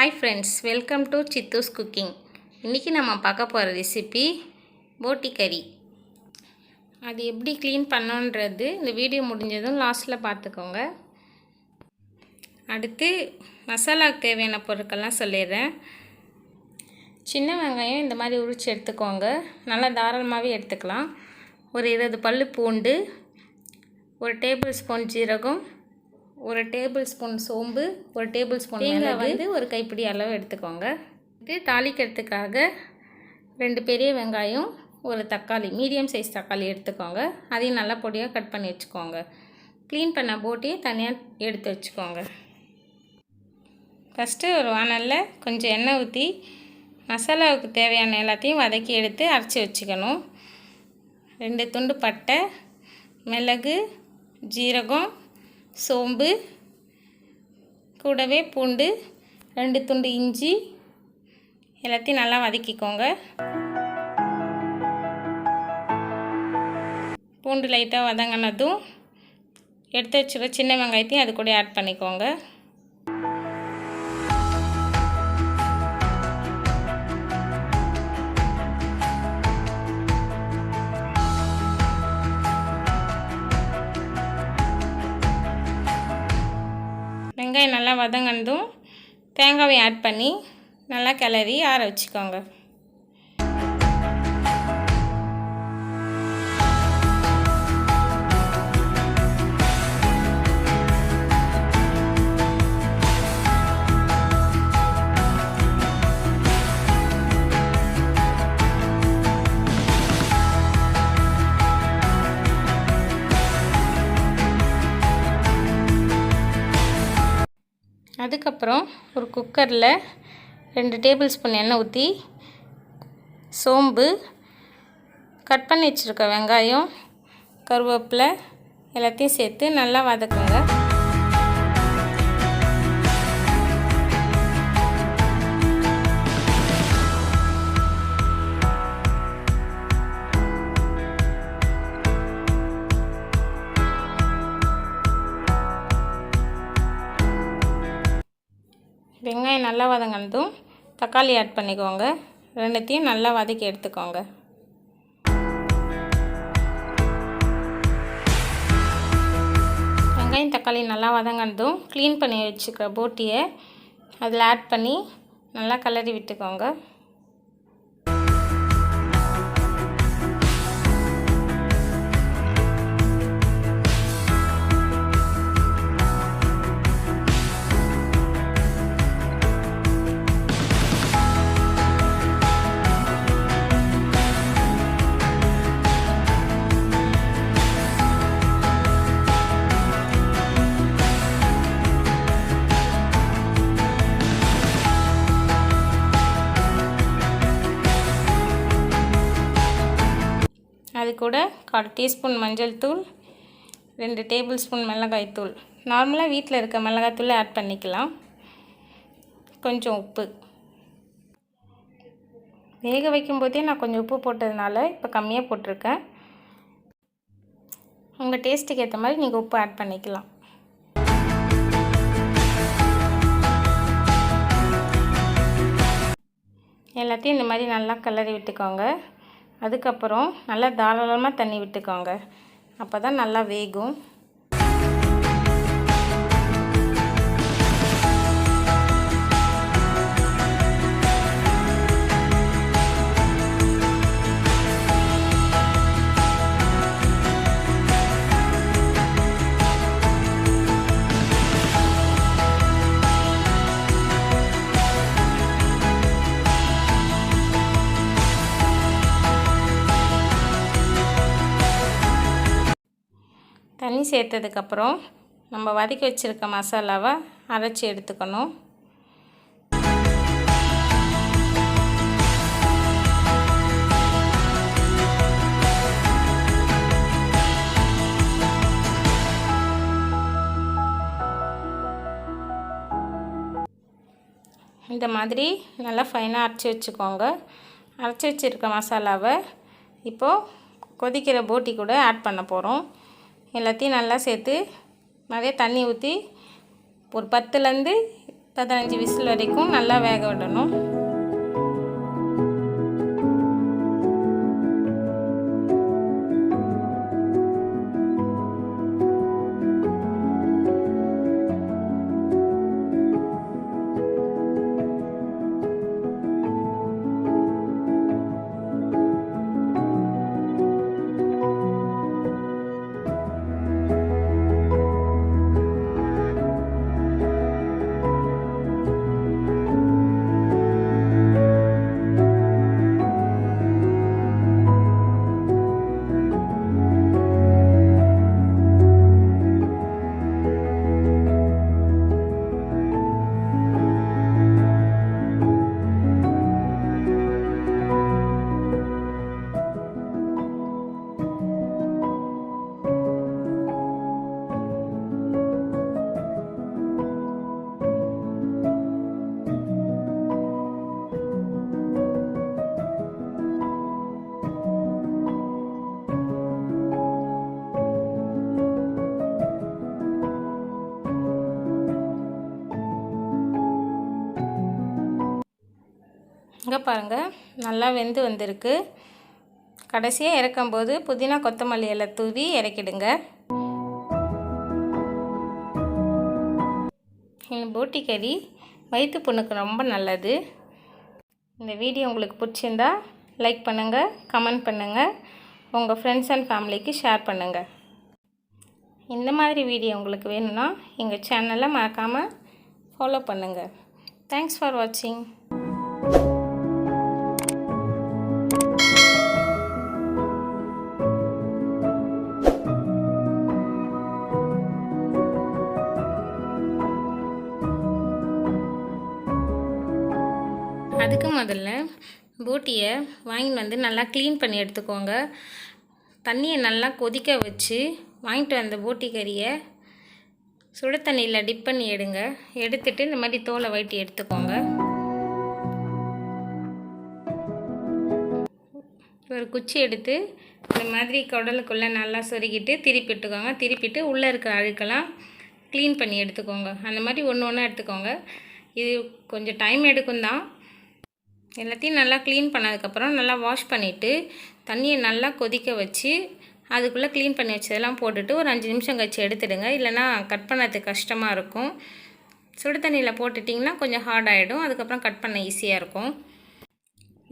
Hi friends welcome to Chithu's cooking இன்றைக்கி நம்ம பார்க்க போகிற ரெசிபி போட்டி கறி அது எப்படி க்ளீன் பண்ணோன்றது இந்த வீடியோ முடிஞ்சதும் லாஸ்ட்டில் பார்த்துக்கோங்க. அடுத்து மசாலாவுக்கு தேவையான பொருட்கள்லாம் சொல்லிடுறேன். சின்ன வெங்காயம் இந்த மாதிரி உரித்து எடுத்துக்கோங்க. நல்லா தாராளமாகவே எடுத்துக்கலாம். ஒரு இருபது பல்லு பூண்டு ஒரு டேபிள் ஸ்பூன் ஜீரகம் ஒரு டேபிள் ஸ்பூன் சோம்பு ஒரு டேபிள் ஸ்பூன் தேங்காய் வந்து ஒரு கைப்பிடி அளவு எடுத்துக்கோங்க. இது தாளிக்கிறதுக்காக ரெண்டு பெரிய வெங்காயம் ஒரு தக்காளி மீடியம் சைஸ் தக்காளி எடுத்துக்கோங்க. அதையும் நல்லா பொடியாக கட் பண்ணி வச்சுக்கோங்க. க்ளீன் பண்ண போட்டியை தனியாக எடுத்து வச்சுக்கோங்க. ஃபஸ்ட்டு ஒரு வானலில் கொஞ்சம் எண்ணெய் ஊற்றி மசாலாவுக்கு தேவையான எல்லாத்தையும் வதக்கி எடுத்து அரைச்சி வச்சுக்கணும். ரெண்டு துண்டு பட்டை மிளகு ஜீரகம் சோம்பு கூடவே பூண்டு ரெண்டு துண்டு இஞ்சி எல்லாத்தையும் நல்லா வதக்கிக்கோங்க. பூண்டு லைட்டாக வதங்கினதும் எடுத்து வச்சுருக்க சின்ன வெங்காயத்தையும் அது கூட ஆட் பண்ணிக்கோங்க. வெங்காயம் நல்லா வதங்கினதும் தேங்காவை ஆட் பண்ணி நல்லா கிளறி ஆற வச்சுக்கோங்க. அதுக்கப்புறம் ஒரு குக்கரில் ரெண்டு டேபிள் ஸ்பூன் எண்ணெய் ஊற்றி சோம்பு கட் பண்ணி வச்சுருக்க வெங்காயம் கருவேப்பிலை எல்லாத்தையும் சேர்த்து நல்லா வதக்குங்க. நல்லா வதங்கினதும் தக்காளி ஆட் பண்ணிக்கோங்க. ரெண்டுத்தையும் நல்லா வதக்கி எடுத்துக்கோங்க. வெங்காயம் தக்காளி நல்லா வதங்கினதும் க்ளீன் பண்ணி வச்சுக்கிற போட்டியை அதில் ஆட் பண்ணி நல்லா கலரி விட்டுக்கோங்க. அது கூட கால் டீஸ்பூன் மஞ்சள் தூள் ரெண்டு டேபிள் ஸ்பூன் மிளகாய் தூள். நார்மலாக வீட்டில் இருக்க மிளகாத்தூளை ஆட் பண்ணிக்கலாம். கொஞ்சம் உப்பு. வேக வைக்கும்போதே நான் கொஞ்சம் உப்பு போட்டதுனால இப்போ கம்மியாக போட்டிருக்கேன். உங்கள் டேஸ்ட்டுக்கு ஏற்ற மாதிரி நீங்கள் உப்பு ஆட் பண்ணிக்கலாம். எல்லாத்தையும் இந்த மாதிரி நல்லா கிளறி விட்டுக்கோங்க. அதுக்கப்புறம் நல்லா தாராளமாக தண்ணி விட்டுக்கோங்க. அப்போ தான் நல்லா வேகும். தண்ணி சேர்த்ததுக்கப்புறம் நம்ம வதக்கி வச்சுருக்க மசாலாவை அரைச்சி எடுத்துக்கணும். இந்த மாதிரி நல்லா ஃபைனாக அரைச்சி வச்சுக்கோங்க. அரைச்சி வச்சுருக்க மசாலாவை இப்போது கொதிக்கிற போட்டி கூட ஆட் பண்ண போகிறோம் எல்லாத்தையும் நல்லா சேர்த்து நிறைய தண்ணி ஊற்றி ஒரு பத்துலேருந்து பதினஞ்சு விசில் வரைக்கும் நல்லா வேக விடணும். இங்கே பாருங்கள் நல்லா வெந்து வந்திருக்கு. கடைசியாக இறக்கும்போது புதினா கொத்தமல்லி எல்லாம் தூவி இறக்கிடுங்க. இந்த போட்டி கறி வயிற்று புண்ணுக்கு ரொம்ப நல்லது. இந்த வீடியோ உங்களுக்கு பிடிச்சிருந்தா லைக் பண்ணுங்கள் கமெண்ட் பண்ணுங்கள் உங்கள் ஃப்ரெண்ட்ஸ் அண்ட் ஃபேமிலிக்கு ஷேர் பண்ணுங்கள் இந்த மாதிரி வீடியோ உங்களுக்கு வேணும்னா எங்கள் சேனலை மறக்காமல் ஃபாலோ பண்ணுங்கள் தேங்க்ஸ் ஃபார் வாட்சிங் முதல்ல போட்டியை வாங்கிட்டு வந்து நல்லா க்ளீன் பண்ணி எடுத்துக்கோங்க. தண்ணியை நல்லா கொதிக்க வச்சு வாங்கிட்டு வந்த போட்டி கறியை சுடு தண்ணியில் டிப் பண்ணி எடுங்க. எடுத்துட்டு இந்த மாதிரி தோலை வயிட்டி எடுத்துக்கோங்க. ஒரு குச்சி எடுத்து இந்த மாதிரி குடலுக்குள்ளே நல்லா சொருகிட்டு திருப்பிட்டுக்கோங்க திருப்பிட்டு உள்ளே இருக்கிற அழுக்கெல்லாம் க்ளீன் பண்ணி எடுத்துக்கோங்க. அந்த மாதிரி ஒன்று ஒன்றா எடுத்துக்கோங்க. இது கொஞ்சம் டைம் எடுக்கும் தான். எல்லாத்தையும் நல்லா க்ளீன் பண்ணதுக்கப்புறம் நல்லா வாஷ் பண்ணிவிட்டு தண்ணியை நல்லா கொதிக்க வச்சு அதுக்குள்ளே க்ளீன் பண்ணி வச்சதெல்லாம் போட்டுட்டு ஒரு அஞ்சு நிமிஷம் கழிச்சு எடுத்துடுங்க. இல்லைனா கட் பண்ணது கஷ்டமாக இருக்கும். சுடு தண்ணியில் போட்டுட்டிங்கன்னா கொஞ்சம் ஹார்ட் ஆகிடும் அதுக்கப்புறம் கட் பண்ண ஈஸியாக இருக்கும்.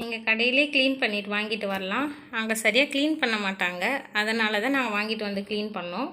நீங்கள் கடையிலே க்ளீன் பண்ணிட்டு வாங்கிட்டு வரலாம். அங்கே சரியாக க்ளீன் பண்ண மாட்டாங்க. அதனால தான் நாங்கள் வாங்கிட்டு வந்து க்ளீன் பண்ணோம்.